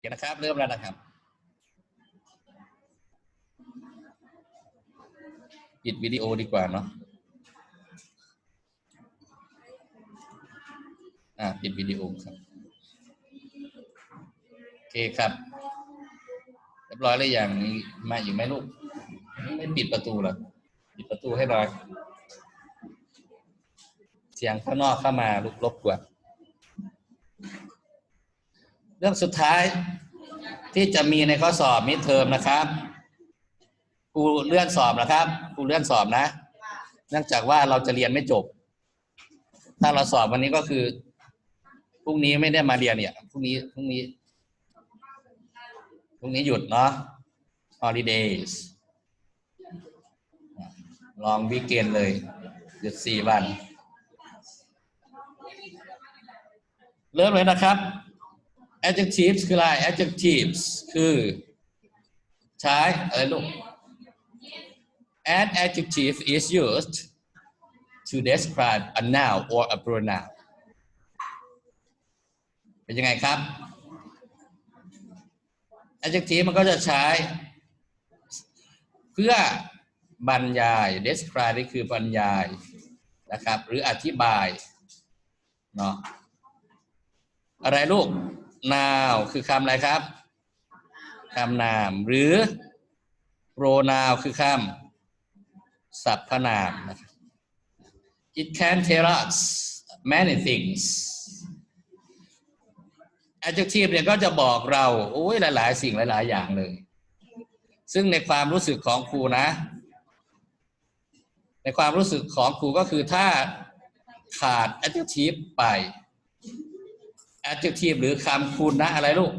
เคนะครับ เริ่มแล้วนะครับปิดวิดีโอดีกว่าเนาะอ่าปิดวิดีโอครับ โอเคครับเรียบร้อยแล้วอย่างนี้มาอยู่ไหมลูก ไม่ปิดประตูหรอปิดประตูให้หน่อย เสียงข้างนอกเข้ามาลุกรบกวน เรื่องสุดท้ายที่จะมีในข้อสอบมิดเทอมนะครับครูเลื่อนสอบนะครับครูเลื่อนสอบนะ เนื่องจากว่าเราจะเรียนไม่จบ ถ้าเราสอบวันนี้ก็คือพรุ่งนี้ไม่ได้มาเรียนเนี่ยพรุ่งนี้พรุ่งนี้พรุ่งนี้หยุดเนาะ holidays ลองวีเกนเลย หยุดสี่วัน เริ่มเลยนะครับ adjectives คืออะไร adjectives คือใช้อะไรลูก an adjective is used to describe a noun or a pronoun เป็นยังไงครับ adjective มันก็จะใช้ เพื่อบรรยาย describe นี่คือบรรยายนะครับ หรืออธิบายเนาะอะไรลูก now คือคำอะไรครับคำนามหรือ pronoun คือคำสรรพนามนะครับ it can tell us many things adjective เนี่ยก็จะบอกเราโอ้ยหลาย ๆ สิ่งหลาย ๆ อย่างเลย ซึ่งในความรู้สึกของครูนะ ในความรู้สึกของครูก็คือถ้าขาด adjective ไป adjective หรือคำคุณนะอะไรลูก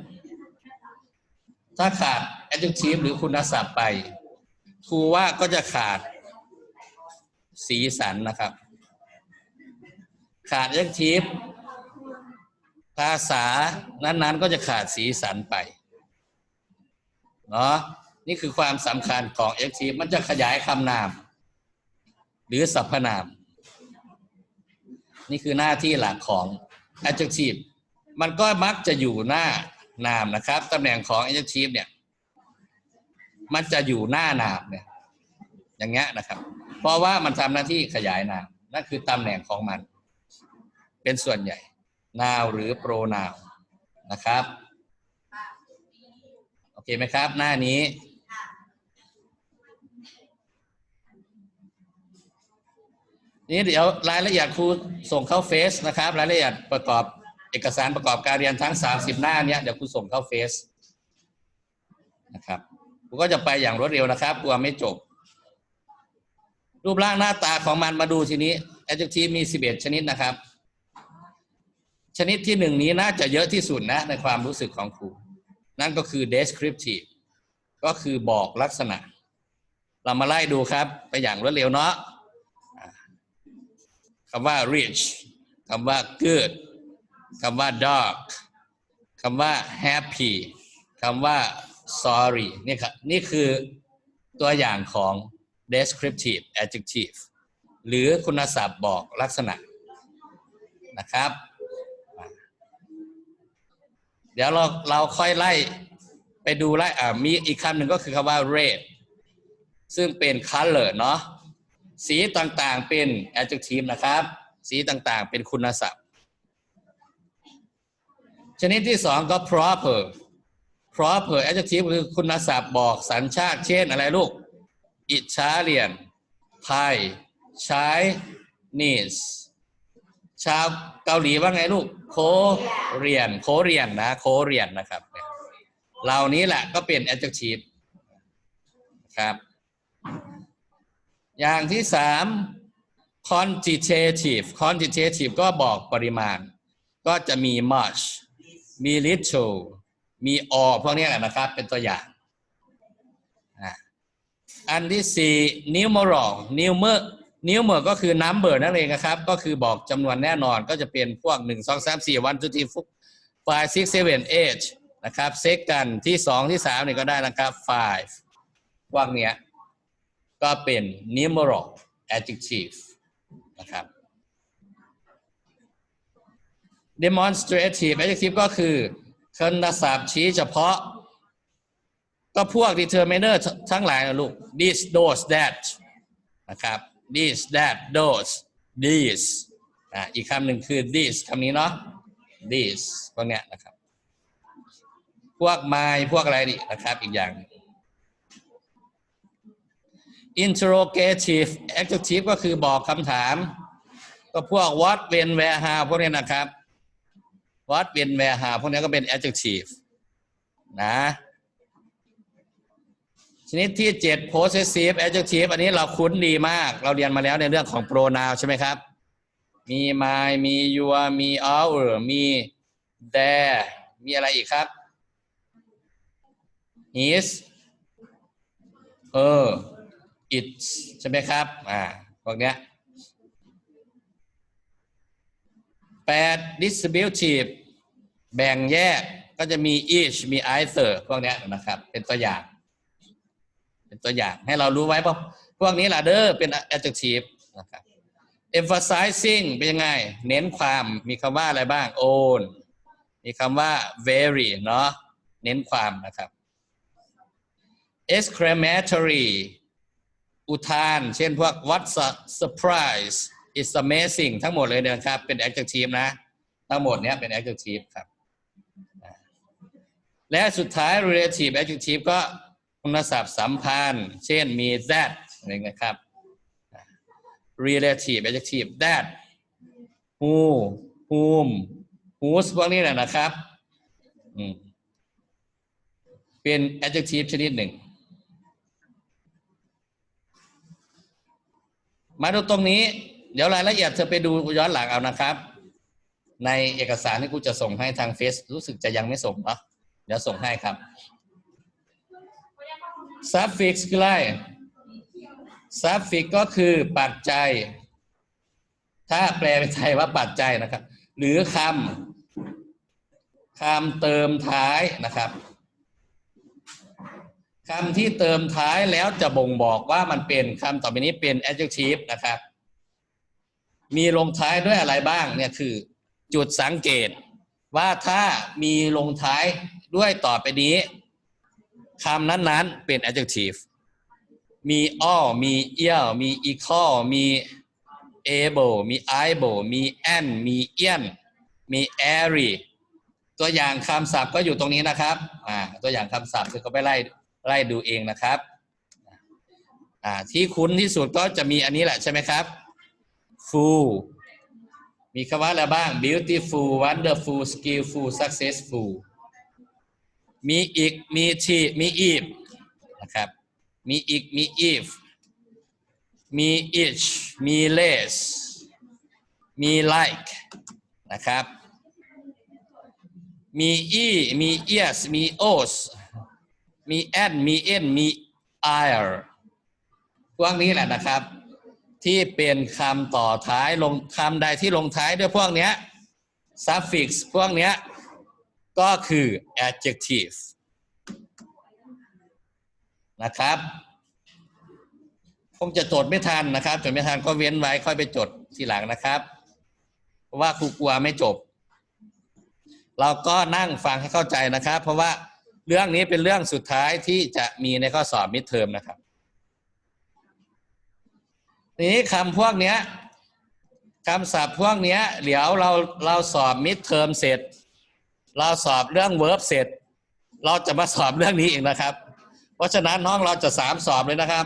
ถ้าขาด adjective หรือคุณศัพท์ไปครูว่าก็จะขาดสีสันนะครับ ขาด adjective ภาษานั้นๆ ก็จะขาดสีสันไปเนาะนี่คือความสำคัญของ adjective มันจะขยายคำนาม หรือสรรพนาม นี่คือหน้าที่หลักของ adjective มันก็มักจะอยู่หน้านามนะครับตำแหน่งของ adjective เนี่ย มันจะอยู่หน้านามเนี่ย อย่างเงี้ยนะครับ เพราะว่ามันทำหน้าที่ขยายนามนั่นคือตำแหน่งของมัน เป็นส่วนใหญ่ now หรือ pronoun นะครับ โอเคไหมครับ หน้านี้นี่เดี๋ยวรายละเอียดครูส่งเข้าเฟซนะครับ รายละเอียดประกอบ เอกสารประกอบการเรียนทั้ง 30 หน้าเนี้ยเดี๋ยวครูส่งเข้าเฟซนะครับครูก็จะไปอย่างรวดเร็วนะครับกลัวไม่จบ รูปร่างหน้าตาของมันมาดูทีนี้ adjective มี 11 ชนิดนะครับ ชนิดที่หนึ่งนี้น่าจะเยอะที่สุดนะในความรู้สึกของครู นั่นก็คือ descriptive ก็คือบอกลักษณะ เรามาไล่ดูครับ ไปอย่างรวดเร็วเนาะคำว่า rich คำว่า good คำว่า dog คำว่า happy คำว่า sorry นี่ครับนี่คือตัวอย่างของ descriptive adjective หรือคุณศัพท์บอกลักษณะนะครับ เดี๋ยวเราเราค่อยไล่ไปดูไล่อ่ามีอีกคำหนึ่งก็คือคำว่า red ซึ่งเป็น color เนาะสีต่างๆเป็น adjective นะครับ สีต่างๆเป็นคุณศัพท์ ชนิดที่สองก็ proper proper adjective คือคุณศัพท์บอกสัญชาติ เช่นอะไรลูก Italian Thai ใช้ Chinese ชาวเกาหลีว่าไงลูก โคเรียน โคเรียนนะ โคเรียนนะครับ เหล่านี้แหละก็เป็น adjective ครับ อย่างที่สาม quantitative quantitative ก็บอกปริมาณ ก็จะมี much มี little มี all พวกนี้แหละนะครับ เป็นตัวอย่างอันที่สี่ numeral numer numer ก็คือ number นั่นเองนะครับ ก็คือบอกจำนวนแน่นอนก็จะเป็นพวกหนึ่งสองสามสี่วันจุดที่ five six seven eight นะครับ second ที่สองที่สามนี่ก็ได้นะครับ five พวกเนี้ยก็เป็น numeral adjective นะครับ demonstrative adjective ก็คือคุณศัพท์ชี้เฉพาะ ก็พวก determiner ทั้งหลายนะลูก this those that นะครับ this that those these อะอีกคำหนึ่งคือ this คำนี้เนาะ this พวกเนี้ยนะครับ พวก my พวกอะไรดินะครับอีกอย่างหนึ่ง interrogative adjective ก็คือบอกคำถาม ก็พวก what when where how พวกนี้นะครับ what when where how พวกนี้ก็เป็น adjective นะชนิดที่ 7 possessive adjective อันนี้เราคุ้นดีมาก เราเรียนมาแล้วในเรื่องของ pronoun ใช่ไหมครับ มี my มี your มี our มี their มีอะไรอีกครับ his her its ใช่ไหมครับ อ่า พวกเนี้ยแปด distributive แบ่งแยกก็จะมี each มี either พวกนี้นะครับ เป็นตัวอย่าง เป็นตัวอย่างให้เรารู้ไว้เพราะพวกนี้ล่ะเด้อเป็น adjective นะครับ emphasizing เป็นยังไง เน้นความมีคำว่าอะไรบ้าง own มีคำว่า very เนาะเน้นความนะครับ exclamatory อุทาน เช่นพวก what a surprise it's amazing ทั้งหมดเลยนะครับ เป็น adjective นะ ทั้งหมดเนี้ยเป็น adjective ครับ และสุดท้าย relative adjective ก็คุณศัพท์สัมพันธ์ เช่นมี that อะไรนะครับ relative adjective that who whom whose พวกนี้แหละนะครับอืมเป็น adjective ชนิดหนึ่ง มาดูตรงนี้ เดี๋ยวรายละเอียดเธอไปดูย้อนหลังเอานะครับ ในเอกสารที่กูจะส่งให้ทางเฟซรู้สึกจะยังไม่ส่งเนาะ ดี๋ยวส่งให้ครับ suffix คืออะไร suffix ก็คือปัจจัย ถ้าแปลเป็นไทยว่าปัจจัยนะครับ หรือคำคำเติมท้ายนะครับคำที่เติมท้ายแล้วจะบ่งบอกว่ามันเป็นคำต่อไปนี้เป็น adjective นะครับ มีลงท้ายด้วยอะไรบ้างเนี่ยคือจุดสังเกตว่าถ้ามีลงท้าย ด้วยต่อไปนี้คำนั้นๆ เป็น adjective มี all มี ear มี equal มี able มี able มี an มี ian มี airy ตัวอย่างคำศัพท์ก็อยู่ตรงนี้นะครับอ่าตัวอย่างคำศัพท์คือเขาไปไล่ไล่ดูเองนะครับอ่าที่คุ้นที่สุดก็จะมีอันนี้แหละใช่ไหมครับ full มีคำว่าอะไรบ้าง beautiful wonderful skillful successful มีอีก มีทีมี if นะครับ มีอีก มี if มี each มี less มี like นะครับ มี e มี yes มี os มี and มี n มี ir พวกนี้แหละนะครับ ที่เป็นคำต่อท้ายลงคำใดที่ลงท้ายด้วยพวกเนี้ย suffix พวกเนี้ย ก็คือ adjective นะครับ คงจะจดไม่ทันนะครับจดไม่ทันก็เว้นไว้ค่อยไปจดทีหลังนะครับ เพราะว่าครูกลัวไม่จบ เราก็นั่งฟังให้เข้าใจนะครับ เพราะว่าเรื่องนี้เป็นเรื่องสุดท้ายที่จะมีในข้อสอบมิดเทอมนะครับนี้คำพวกเนี้ยคำศัพท์พวกเนี้ยเดี๋ยวเราเราสอบมิดเทอมเสร็จ เราสอบเรื่องเวิร์บเสร็จ เราจะมาสอบเรื่องนี้อีกนะครับ เพราะฉะนั้นน้องเราจะสามสอบเลยนะครับ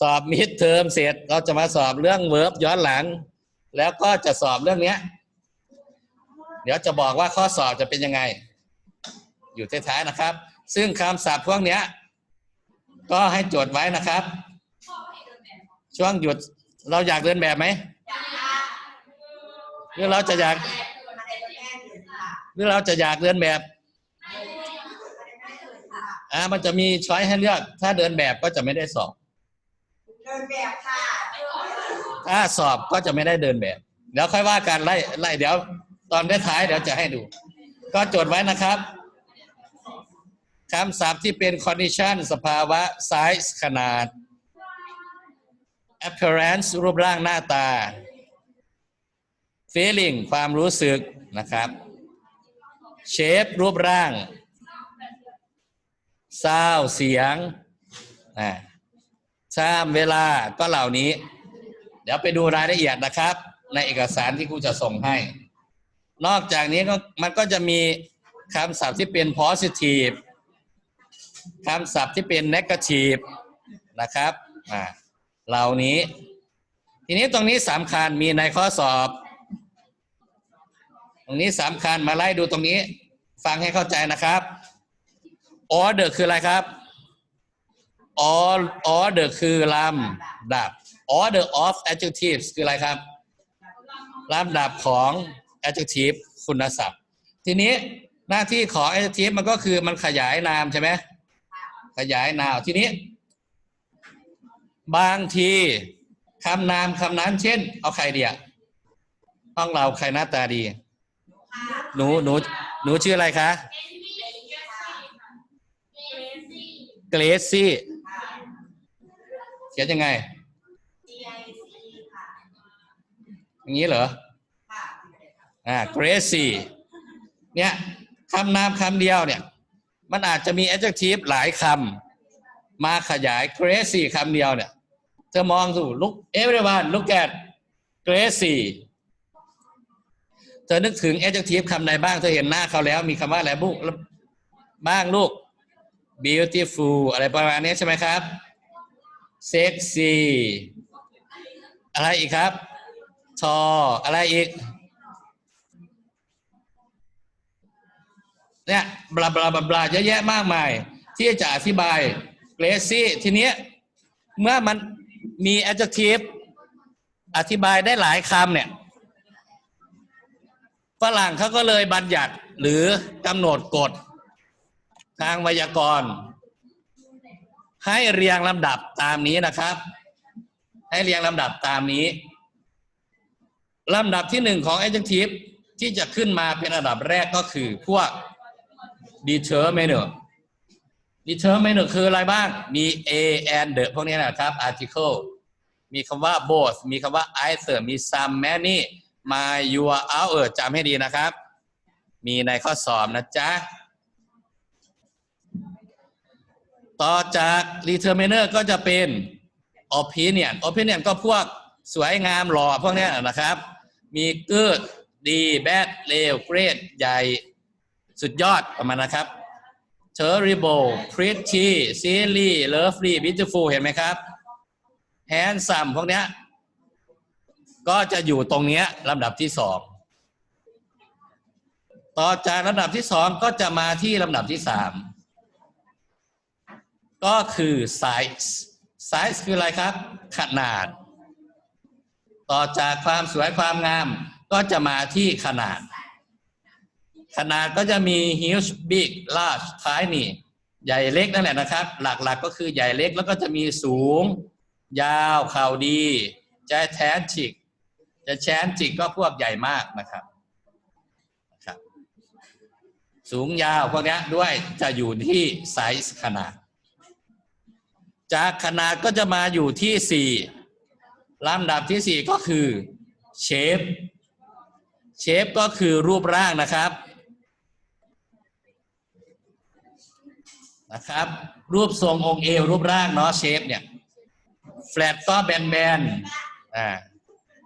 สอบมิดเทอมเสร็จ เราจะมาสอบเรื่องเวิร์บย้อนหลัง แล้วก็จะสอบเรื่องเนี้ย เดี๋ยวจะบอกว่าข้อสอบจะเป็นยังไง อยู่ท้ายๆนะครับ ซึ่งคำศัพท์พวกเนี้ย ก็ให้จดไว้นะครับ ช่วงหยุดเราอยากเดินแบบไหมหรือเราจะอยาก หรือเราจะอยากเดินแบบอ่ามันจะมีช้อยให้เลือก ถ้าเดินแบบก็จะไม่ได้สอบ เดินแบบค่ะถ้าสอบก็จะไม่ได้เดินแบบ เดี๋ยวค่อยว่ากันไล่ไล่เดี๋ยวตอนท้ายๆเดี๋ยวจะให้ดู ก็จดไว้นะครับคำศัพท์ที่เป็น condition สภาวะ size ขนาด appearance รูปร่างหน้าตา feeling ความรู้สึกนะครับ shape รูปร่าง sound เสียงอ่าบเวลาก็เหล่านี้ เดี๋ยวไปดูรายละเอียดนะครับ ในเอกสารที่ครูจะส่งให้ นอกจากนี้ก็มันก็จะมีคำศัพท์ที่เป็น positive คำศัพท์ที่เป็น negative นะครับอ่าเหล่านี้ ทีนี้ตรงนี้สำคัญมีในข้อสอบ ตรงนี้สำคัญมาไล่ดูตรงนี้ ฟังให้เข้าใจนะครับ order คืออะไรครับ all order คือลำดับ order of adjectives คืออะไรครับลำดับของ adjective คุณศัพท์ ทีนี้หน้าที่ของ adjective มันก็คือมันขยายนามใช่ไหมขยายนามทีนี้ บางทีคำนามคำนั้นเช่น เอาใครเดียห้องเราใครหน้าตาดี หนูหนูหนูชื่ออะไรคะเกรซี่เขียนยังไงอย่างนี้เหรออ่าเกรซี่เนี่ยคำนามคำเดียวเนี่ย มันอาจจะมี adjective หลายคำมาขยาย crazy คำเดียวเนี่ย เธอมองดู look everyone look at crazy เธอนึกถึง adjective คำใดบ้างเธอเห็นหน้าเขาแล้ว มีคำว่าอะไรบุกบ้างลูก beautiful อะไรประมาณนี้ใช่ไหมครับ sexy อะไรอีกครับ tall อะไรอีกเนี่ยบลาบลาบลาบลาเยอะแยะมากมาย ที่จะอธิบายเกรซี่ทีเนี้ยเมื่อมันมี adjective อธิบายได้หลายคำเนี่ย ฝรั่งเขาก็เลยบัญญัติหรือกำหนดกฎทางไวยากรณ์ ให้เรียงลำดับตามนี้นะครับ ให้เรียงลำดับตามนี้ลำดับที่หนึ่งของ adjective ที่จะขึ้นมาเป็นอันดับแรกก็คือพวก determiner determiner คืออะไรบ้าง มี a and the พวกนี้นะครับ article มีคำว่า both มีคำว่า either มี some many my your our จำให้ดีนะครับ มีในข้อสอบนะจ๊ะ ต่อจาก determiner ก็จะเป็น opinion opinion ก็พวกสวยงามหล่อพวกนี้นะครับ มี good ดี bad เลว great ใหญ่ สุดยอดประมาณนะครับ terrible pretty silly lovely beautiful เห็นไหมครับ handsome พวกนี้ ก็จะอยู่ตรงนี้ลำดับที่สองต่อจากลำดับที่สองก็จะมาที่ลำดับที่สามก็คือ size size คืออะไรครับ ขนาด ต่อจากความสวยความงาม ก็จะมาที่ขนาด ขนาดก็จะมี huge big large tiny ใหญ่เล็กนั่นแหละนะครับ หลักๆกก็คือใหญ่เล็กแล้วก็จะมีสูง ยาว เข่าดีจแทนจิก จะแชนจิกก็พวกใหญ่มากนะครับนะครับ สูงยาวพวกนี้ด้วยจะอยู่ที่ไซส์ขนาด จากขนาดก็จะมาอยู่ที่สี่ลำดับที่สี่ก็คือเชฟเชฟก็คือรูปร่างนะครับนะครับ รูปทรงองค์เอวรูปร่างเนาะเชฟเนี่ยแฟลตก็แบนแบนๆอ่า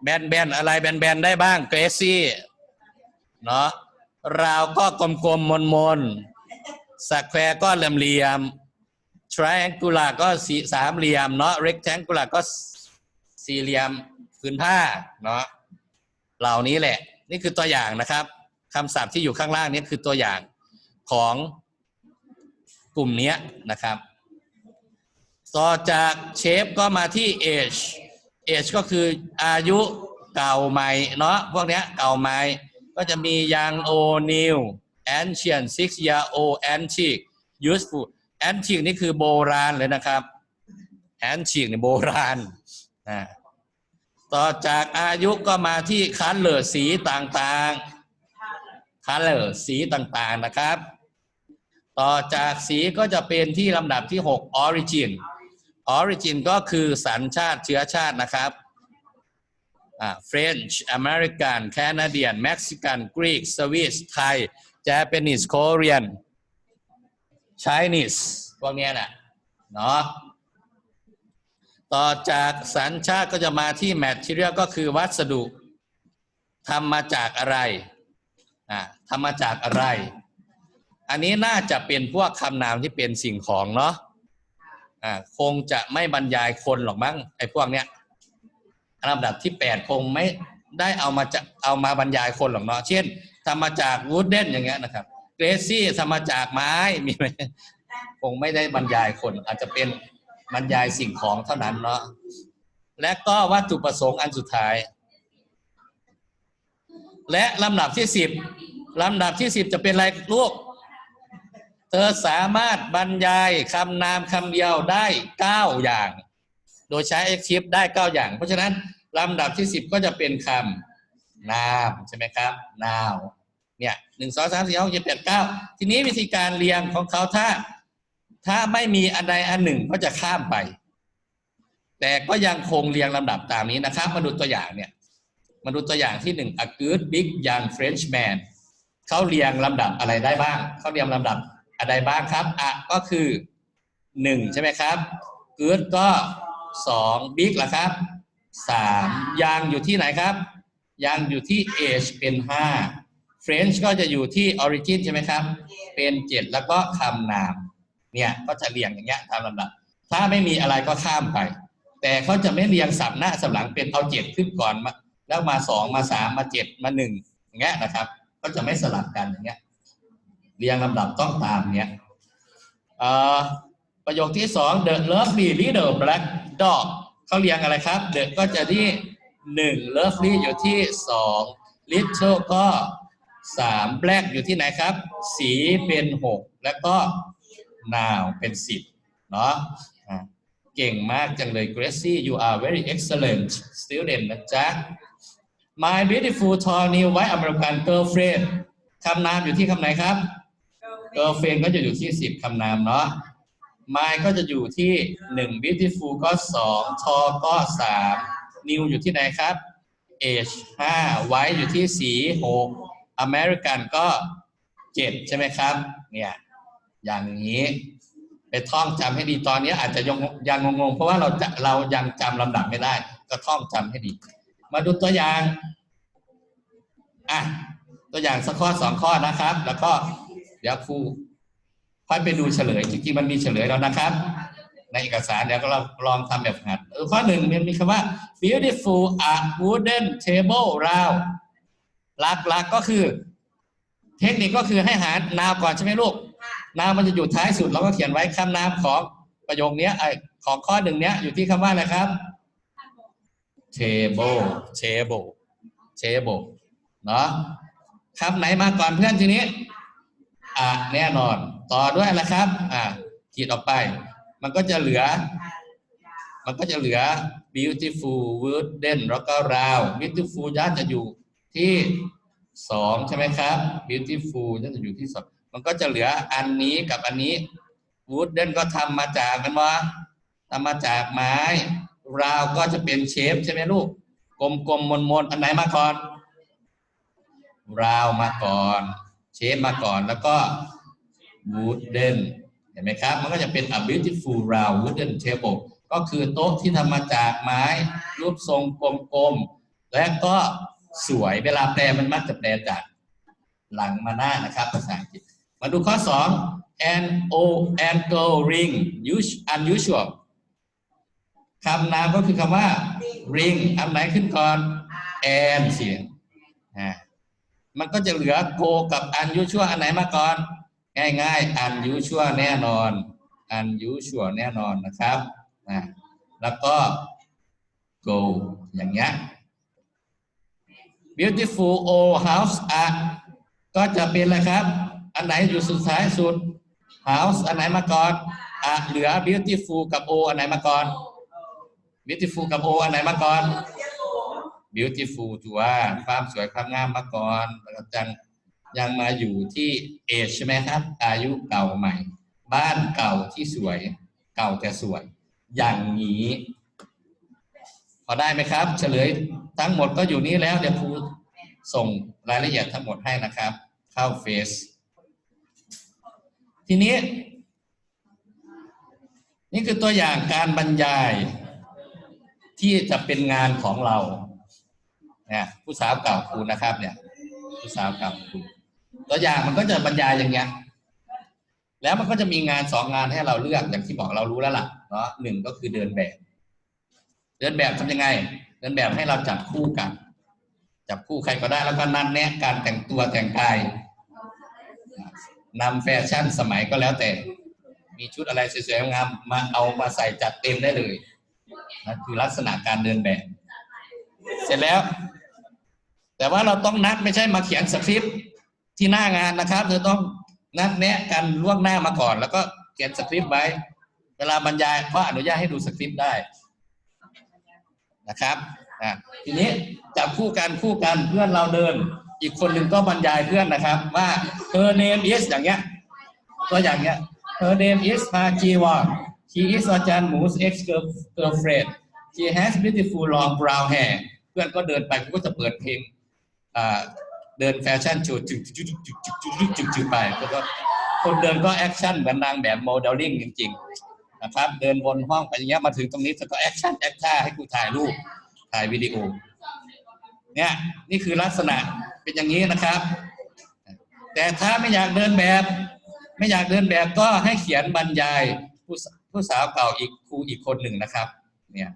แบนแบนอะไรแบนแบนได้บ้างเกรซี่เนาะราวก็กลมๆมนๆสแควร์ก็เหลี่ยมเหลี่ยม triangular ก็สีสามเหลี่ยมเนาะ rectangular ก็สี่เหลี่ยมผืนผ้าเนาะเหล่านี้แหละ นี่คือตัวอย่างนะครับคำศัพท์ที่อยู่ข้างล่างนี้คือตัวอย่างของกลุ่มเนี้ยนะครับ ต่อจากเชฟก็มาที่ age age ก็คืออายุเก่าใหม่เนาะพวกเนี้ยเก่าใหม่ก็จะมี young old new ancient six year old antique useful antique นี่คือโบราณเลยนะครับ antique นี่โบราณนะต่อจากอายุก็มาที่ color สีต่างๆ color สีต่างๆนะครับ ต่อจากสีก็จะเป็นที่ลำดับที่ 6 origin origin ก็คือสัญชาติเชื้อชาตินะครับอ่า French American Canadian Mexican Greek Swiss Thai Japanese Korean Chinese พวกเนี้ยน่ะเนาะต่อจากสัญชาติก็จะมาที่ material ก็คือวัสดุทำมาจากอะไรอ่าทำมาจากอะไร อันนี้น่าจะเป็นพวกคำนามที่เป็นสิ่งของเนาะ อ่าคงจะไม่บรรยายคนหรอกมั้งไอ้พวกเนี้ยลำดับที่แปดคงไม่ได้เอามาจะเอามาบรรยายคนหรอกเนาะเช่นทำมาจากวูดเดนอย่างเงี้ยนะครับเกรซี่ทำมาจากไม้มีไหมคงไม่ได้บรรยายคน อาจจะเป็นบรรยายสิ่งของเท่านั้นเนาะและก็วัตถุประสงค์อันสุดท้าย และลำดับที่สิบลำดับที่สิบจะเป็นอะไรลูก เธอสามารถบรรยายคำนามคำเดียวได้เก้าอย่าง โดยใช้ active ได้เก้าอย่าง เพราะฉะนั้นลำดับที่สิบก็จะเป็นคำนามใช่ไหมครับ now เนี่ยหนึ่งสองสามสี่ห้าหกเจ็ดแปดเก้าทีนี้วิธีการเรียงของเขาถ้า ถ้าไม่มีอันใดอันหนึ่งก็จะข้ามไป แต่ก็ยังคงเรียงลำดับตามนี้นะครับ มาดูตัวอย่างเนี่ยมาดูตัวอย่างที่หนึ่ง a good big young Frenchman เขาเรียงลำดับอะไรได้บ้าง เขาเรียงลำดับ อะไรบ้างครับอะก็คือหนึ่งใช่ไหมครับ good ก็สอง big ละครับสามยังอยู่ที่ไหนครับยังอยู่ที่ age เป็นห้า French ก็จะอยู่ที่ origin ใช่ไหมครับ เป็นเจ็ดแล้วก็คำนาม เนี่ยก็จะเรียงอย่างเงี้ยตามลำดับ ถ้าไม่มีอะไรก็ข้ามไป แต่เขาจะไม่เรียงสับหน้าสับหลังเป็นเอาเจ็ดขึ้นก่อนมาแล้วมาสองมาสามมาเจ็ดมาหนึ่งอย่างเงี้ยนะครับ ก็จะไม่สลับกันอย่างเงี้ย เรียงลำดับต้องตามเนี้ยประโยคที่สอง the lovely little black dog เขาเรียงอะไรครับ the ก็จะที่หนึ่ง lovely อยู่ที่สอง little ก็สาม black อยู่ที่ไหนครับ สีเป็นหกแล้วก็ now เป็นสิบเนาะะเก่งมากจังเลย Gracie you are very excellent student นะจ๊ะ My beautiful tall new white American girlfriend คำนามอยู่ที่คำไหนครับ girlfriend ก็จะอยู่ที่สิบคำนามเนาะ My ก็จะอยู่ที่หนึ่ง beautiful ก็สอง tall ก็สาม new อยู่ที่ไหนครับ age ห้า white อยู่ที่สีหก American ก็เจ็ดใช่ไหมครับ เนี่ยอย่างนี้ไปท่องจำให้ดีตอนนี้อาจจะยังยังงงๆ เพราะว่าเราจะเรายังจำลำดับไม่ได้ ก็ท่องจำให้ดี มาดูตัวอย่างอะตัวอย่างสักข้อสองข้อนะครับ แล้วก็ เดี๋ยวครูค่อยไปดูเฉลยจริงๆมันมีเฉลยแล้วนะครับ ในเอกสารเดี๋ยวก็เราลองทำแบบหัดข้อหนึ่งมันมีคำว่า beautiful a wooden table round หลักๆก็คือ เทคนิคก็คือให้หานาวก่อนใช่ไหมลูกนามมันจะอยู่ท้ายสุดเราก็เขียนไว้คำนามของประโยคนี้ของข้อหนึ่งเนี้ยอยู่ที่คำว่าอะไรครับ table table table เนาะคำไหนมาก่อนเพื่อนทีนี้ อะแน่นอน ต่อด้วยอะไรครับ อะขีดออกไป มันก็จะเหลือ มันก็จะเหลือ beautiful wooden แล้วก็ round beautiful ย่าจะอยู่ที่สองใช่ไหมครับ beautiful ย่าจะอยู่ที่สองมันก็จะเหลืออันนี้กับอันนี้ wooden ก็ทำมาจากกันว่าทำมาจากไม้ round ก็จะเป็นเชฟใช่ไหมลูก กลมๆมนๆอันไหนมาก่อน round มาก่อน เชฟมาก่อนแล้วก็ wooden เห็นไหมครับ มันก็จะเป็น a beautiful round wooden table ก็คือโต๊ะที่ทำมาจากไม้ รูปทรงกลมๆ และก็สวยเวลาแปลมันมักจะแปลจากหลังมาหน้านะครับภาษาอังกฤษ มาดูข้อ 2 an o and go ring us- unusual คำนามก็คือคำว่า ring อันไหนขึ้นก่อน and เสียงอ่า มันก็จะเหลือ go กับ unusual อันไหนมาก่อน ง่ายๆ unusual แน่นอน unusual แน่นอนนะครับอ่าแล้วก็ go อย่างเงี้ย beautiful old house อะก็จะเป็นอะไรครับ อันไหนอยู่สุดท้ายสุด house อันไหนมาก่อนอะเหลือ beautiful กับ o อันไหนมาก่อน beautiful กับ o อันไหนมาก่อน beautiful ถือว่าความสวยความงามมาก่อนแล้วจังยังมาอยู่ที่ age ใช่ไหมครับ อายุเก่าใหม่ บ้านเก่าที่สวย เก่าแต่สวย อย่างนี้ พอได้ไหมครับ เฉลยทั้งหมดก็อยู่นี่แล้วเดี๋ยวครูส่งรายละเอียดทั้งหมดให้นะครับ เข้าเฟซทีนี้ นี่คือตัวอย่างการบรรยายที่จะเป็นงานของเรา เนี่ยผู้สาวเก่าครูนะครับ เนี่ย ผู้สาวเก่าครูตัวอย่างมันก็จะบรรยายอย่างเงี้ย แล้วมันก็จะมีงานสองงานให้เราเลือกอย่างที่บอกเรารู้แล้วล่ะเนาะหนึ่งก็คือเดินแบบ เดินแบบทำยังไง เดินแบบให้เราจับคู่กัน จับคู่ใครก็ได้แล้วก็นัดแนะการแต่งตัวแต่งกายนำแฟชั่นสมัยก็แล้วแต่ มีชุดอะไรสวยๆงามมาเอามาใส่จัดเต็มได้เลยนั่นคือลักษณะการเดินแบบ เสร็จแล้ว แต่ว่าเราต้องนัดไม่ใช่มาเขียนสคริปต์ที่หน้างานนะครับเธอต้องนัดแนะกันล่วงหน้ามาก่อน แล้วก็เขียนสคริปต์ไว้ เวลาบรรยายเขาอนุญาตให้ดูสคริปต์ได้นะครับอะทีนี้จับคู่กันคู่กันเพื่อนเราเดิน อีกคนหนึ่งก็บรรยายเพื่อนนะครับ ว่า her name is อย่างเงี้ยตัวอย่างเงี้ย her name is Ha Ji Won she is อาจารย์ Moose ex girlfriend she has beautiful long brown hair เพื่อนก็เดินไปเขาก็จะเปิดเพลง เดินแฟชั่นโชว์จึกจึกจึกจึกจึกจึกจึกไปแล้วก็คนเดินก็แอคชั่นเหมือนนางแบบโมเดลลิ่งจริง ๆ นะครับ เดินวนห้องไปอย่างเงี้ยมาถึงตรงนี้ก็แอคชั่นแอคท่าให้กูถ่ายรูปถ่ายวิดีโอเนี่ยนี่คือลักษณะเป็นอย่างนี้นะครับ แต่ถ้าไม่อยากเดินแบบ ไม่อยากเดินแบบก็ให้เขียนบรรยายผู้ผู้สาวเก่าอีกครูอีกคนหนึ่งนะครับ เนี่ย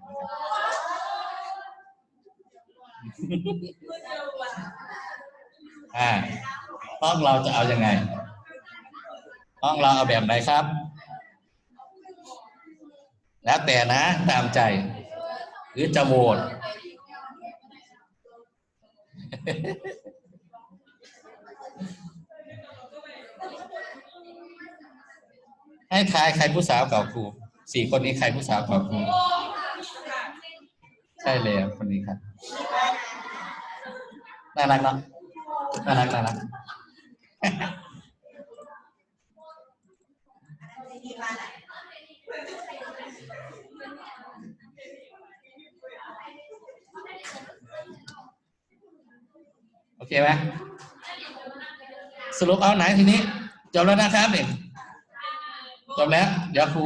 อ่าห้องเราจะเอายังไง ห้องเราเอาแบบไหนครับ แล้วแต่นะ ตามใจ หรือจะโหวตให้ทายใครผู้สาวเก่าครูสี่คนนี้ใครผู้สาวเก่าครู ใช่เลยคนนี้ครับน่ารักเนาะน่ารักน่ารักโอเคไหมสรุปเอาไหนทีนี้จบแล้วนะครับเนี่ยจบแล้ว เดี๋ยวครู